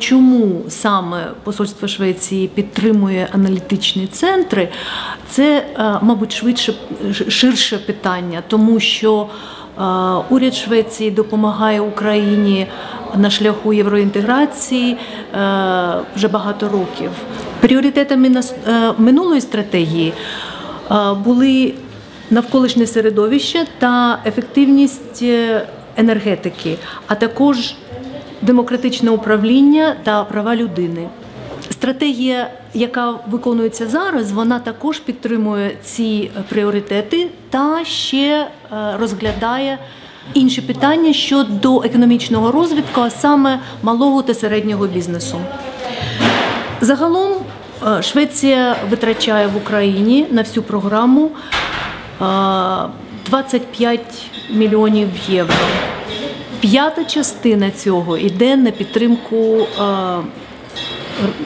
чому саме посольство Швеції підтримує аналітичні центри, це, е, мабуть, швидше ширше питання, тому що е, уряд Швеції допомагає Україні на шляху євроінтеграції е, вже багато років. Пріоритетами минулої стратегії були навколишнє середовище та ефективність енергетики, а також демократичне управління та права людини. Стратегія, яка виконується зараз, вона також підтримує ці пріоритети та ще е, розглядає інші питання щодо економічного розвитку, а саме малого та середнього бізнесу. Загалом е, Швеція витрачає в Україні на всю програму е, 25 мільйонів євро. П'ята частина цього йде на підтримку е,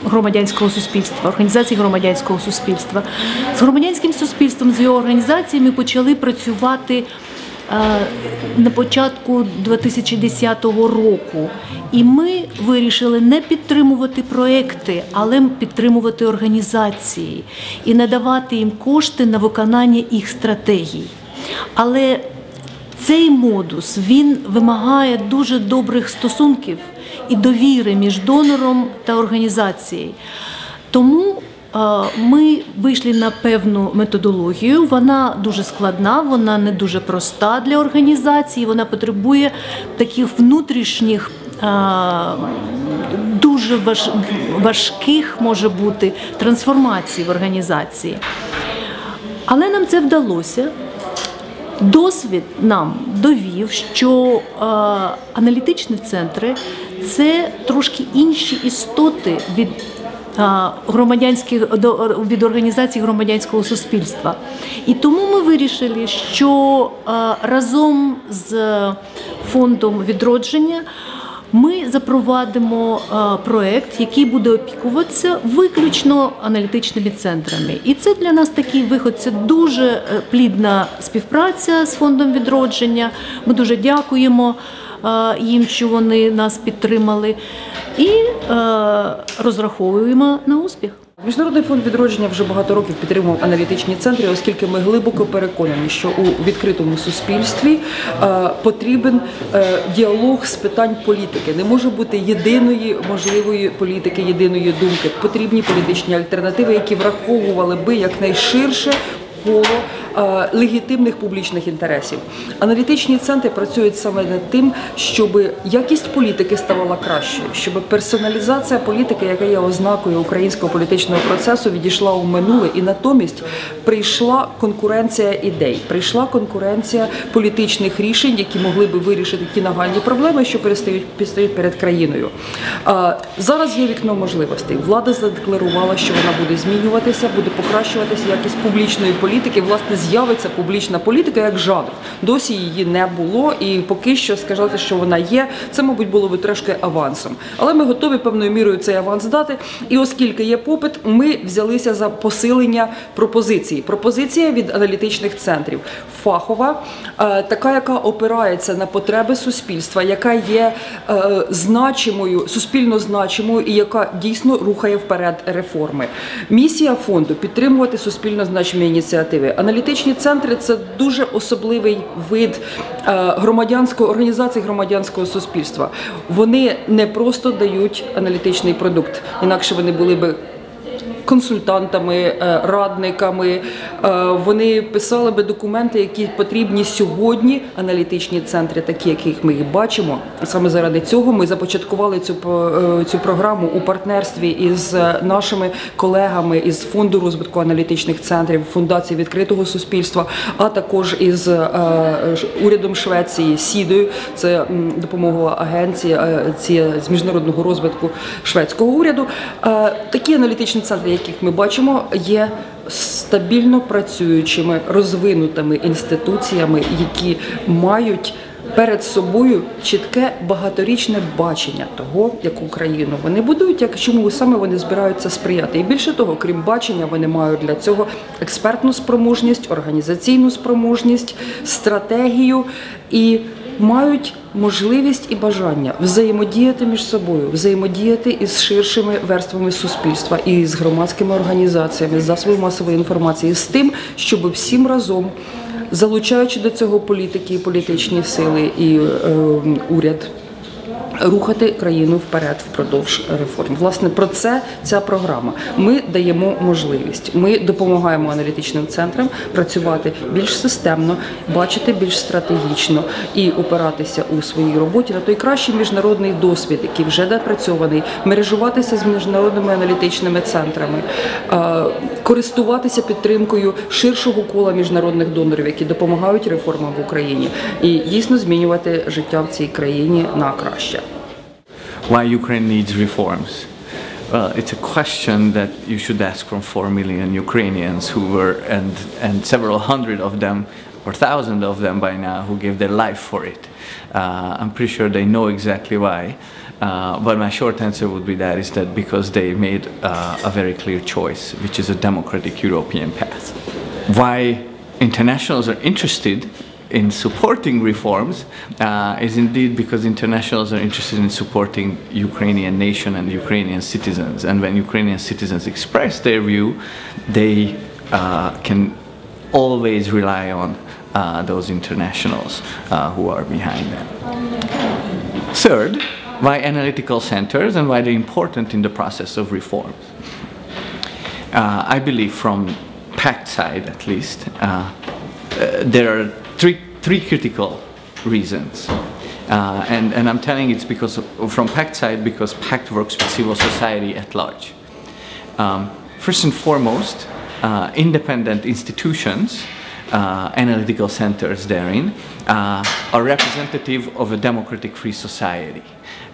громадянського суспільства, організацій громадянського суспільства. З громадянським суспільством, з його організаціями почали працювати е, на початку 2010 року. І ми вирішили не підтримувати проекти, але підтримувати організації і надавати їм кошти на виконання їх стратегій. Але цей модус він вимагає дуже добрих стосунків і довіри між донором та організацією. Тому е, ми вийшли на певну методологію. Вона дуже складна, вона не дуже проста для організації. Вона потребує таких внутрішніх. е, Дуже важких може бути трансформацій в організації. Але нам це вдалося. Досвід нам довів, що е, аналітичні центри це трошки інші істоти від е, громадянських до від організацій громадянського суспільства. І тому ми вирішили, що е, разом з фондом відродження. Ми запровадимо е, проект, який буде опікуватися виключно аналітичними центрами. І це для нас такий виход. Це дуже е, плідна співпраця з фондом відродження. Ми дуже дякуємо е, їм, що вони нас підтримали, і розраховуємо на успіх. Міжнародний фонд відродження вже багато років підтримував аналітичні центри, оскільки ми глибоко переконані, що у відкритому суспільстві е, потрібен е, діалог з питань політики. Не може бути єдиної можливої політики, єдиної думки. Потрібні політичні альтернативи, які враховували би якнайширше коло легітимних публічних інтересів. Аналітичні центри працюють саме над тим, щоб якість політики ставала кращою, щоб персоналізація політики, яка є ознакою українського політичного процесу, відійшла у минуле, і натомість прийшла конкуренція ідей, прийшла конкуренція політичних рішень, які могли би вирішити ті нагальні проблеми, що перестають підстають перед країною. Зараз є вікно можливостей. Влада задекларувала, що вона буде змінюватися, буде покращуватися якість публічної політики. Власне, з'явиться публічна політика як жанр. Досі її не було, і поки що сказати, що вона є, це, мабуть, було би трошки авансом. Але ми готові певною мірою цей аванс дати. І оскільки є попит, ми взялися за посилення пропозиції. Пропозиція від аналітичних центрів фахова, е, така, яка опирається на потреби суспільства, яка є е, значимою, суспільно значимою і яка дійсно рухає вперед реформи. Місія фонду підтримувати суспільно значимі ініціативи. Аналітичні центри це дуже особливий вид е, громадянської організації громадянського суспільства. Вони не просто дають аналітичний продукт, інакше вони були би консультантами, е, радниками. Е, Вони писали би документи, які потрібні сьогодні. Аналітичні центри, такі, яких ми їх бачимо. Саме заради цього ми започаткували цю е, цю програму у партнерстві із нашими колегами із фонду розвитку аналітичних центрів, фундації відкритого суспільства, а також із урядом Швеції, СІДою. Це агенція е, ці з міжнародного розвитку шведського уряду. Такі аналітичні центри, яких ми бачимо, є стабільно працюючими, розвинутими інституціями, які мають перед собою чітке багаторічне бачення того, яку країну вони будують, як чому саме вони збираються сприяти. І більше того, крім бачення, вони мають для цього експертну спроможність, організаційну спроможність, стратегію і мають можливість і бажання взаємодіяти між собою, взаємодіяти із ширшими верствами суспільства і з громадськими організаціями, з засобами масової інформації, з тим, щоб всім разом. Залучаючи до цього політики і політичні сили і е, уряд, рухати країну вперед впродовж реформ. Власне, про це ця програма. Ми даємо можливість. Ми допомагаємо аналітичним центрам працювати більш системно, бачити більш стратегічно і опиратися у своїй роботі на той кращий міжнародний досвід, який вже напрацьований, мережуватися з міжнародними аналітичними центрами, е, користуватися підтримкою ширшого кола міжнародних донорів, які допомагають реформам в Україні, і дійсно змінювати життя в цій країні на краще. Why Ukraine needs reforms. Well, it's a question that you should ask from 4 million Ukrainians who were, and, and several hundred of them, or thousand of them by now, who gave their life for it. Uh, I'm pretty sure they know exactly why. Uh, but my short answer would be that is that because they made uh, a very clear choice, which is a democratic European path. Why internationals are interested in supporting reforms uh, is indeed because internationals are interested in supporting Ukrainian nation and Ukrainian citizens. And when Ukrainian citizens express their view, they uh, can always rely on uh, those internationals uh, who are behind them. Third, why analytical centers and why they're important in the process of reforms. Uh, I believe from PACT side at least, uh, there are three, three critical reasons. Uh, and, and I'm telling it's because of, from PACT side because PACT works with civil society at large. Um, first and foremost, uh, independent institutions, uh, analytical centers therein, uh, are representative of a democratic free society.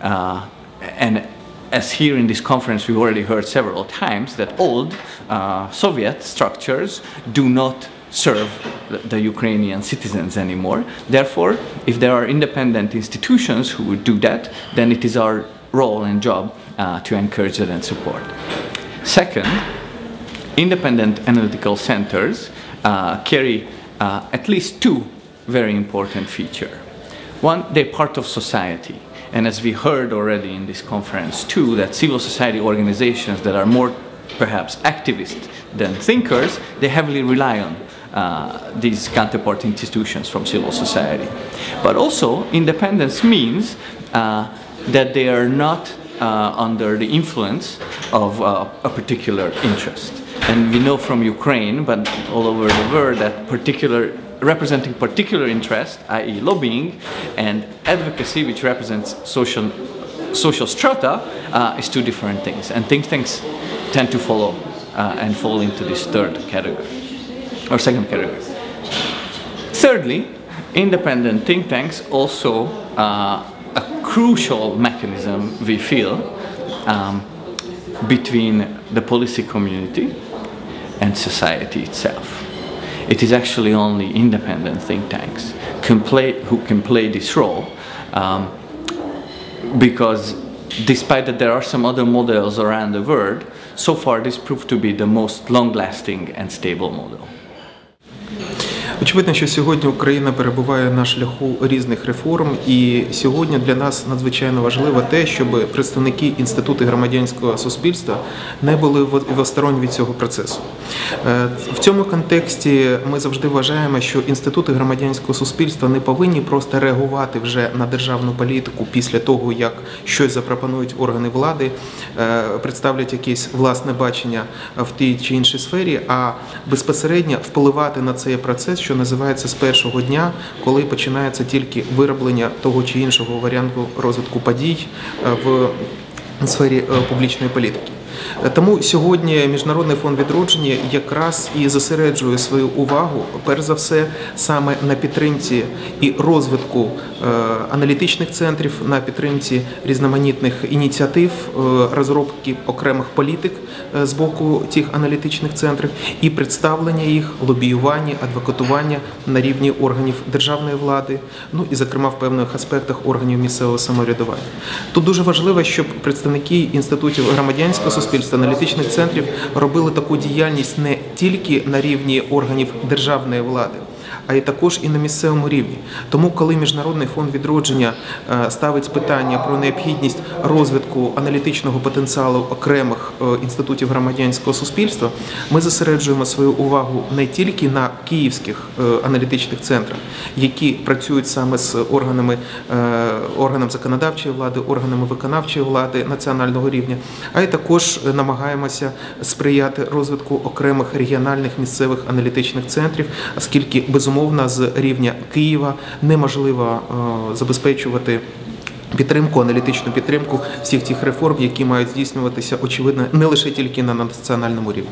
Uh, and as here in this conference we've already heard several times that old uh, Soviet structures do not serve the, Ukrainian citizens anymore. Therefore, if there are independent institutions who would do that, then it is our role and job uh, to encourage that and support. Second, independent analytical centers uh, carry uh, at least two very important features. One, they're part of society. And as we heard already in this conference too, that civil society organizations that are more perhaps activists than thinkers, they heavily rely on uh, these counterpart institutions from civil society. But also, independence means uh, that they are not uh, under the influence of uh, a particular interest. And we know from Ukraine, but all over the world, that particular representing particular interest, i.e., lobbying, and advocacy, which represents social social strata, uh, is two different things. And think tanks tend to follow uh, and fall into this third category or second category. Thirdly, independent think tanks also uh, a crucial mechanism we feel um, between the policy community and society itself. It is actually only independent think tanks can play, who can play this role um, because despite that there are some other models around the world, so far this proved to be the most long-lasting and stable model. Очевидно, що сьогодні Україна перебуває на шляху різних реформ, і сьогодні для нас надзвичайно важливо те, щоб представники інституту громадянського суспільства не були в осторонь від цього процесу. Е, В цьому контексті ми завжди вважаємо, що інститути громадянського суспільства не повинні просто реагувати вже на державну політику після того, як щось запропонують органи влади, е, представлять якесь власне бачення в тій чи іншій сфері, а безпосередньо впливати на цей процес що називається з першого дня, коли починається тільки вироблення того чи іншого варіанту розвитку подій в сфері публічної політики. Тому сьогодні Міжнародний фонд відродження якраз і зосереджує свою увагу, перш за все, саме на підтримці і розвитку аналітичних центрів, на підтримці різноманітних ініціатив, розробки окремих політик з боку тих аналітичних центрів і представлення їх, лобіювання, адвокатування на рівні органів державної влади, ну і зокрема в певних аспектах органів місцевого самоврядування. Тут дуже важливо, щоб представники інститутів громадянського суспільства, аналітичних центрів робили таку діяльність не тільки на рівні органів державної влади, а й також і на місцевому рівні. Тому, коли Міжнародний фонд відродження е, ставить питання про необхідність розвитку аналітичного потенціалу окремих е, інститутів громадянського суспільства, ми зосереджуємо свою увагу не тільки на київських е, аналітичних центрах, які працюють саме з органами органом законодавчої влади, органами виконавчої влади національного рівня, а й також намагаємося сприяти розвитку окремих регіональних місцевих аналітичних центрів, оскільки безумовно з рівня Києва неможливо е, забезпечувати. Підтримку, аналітичну підтримку всіх тих реформ, які мають здійснюватися, очевидно, не лише тільки на національному рівні.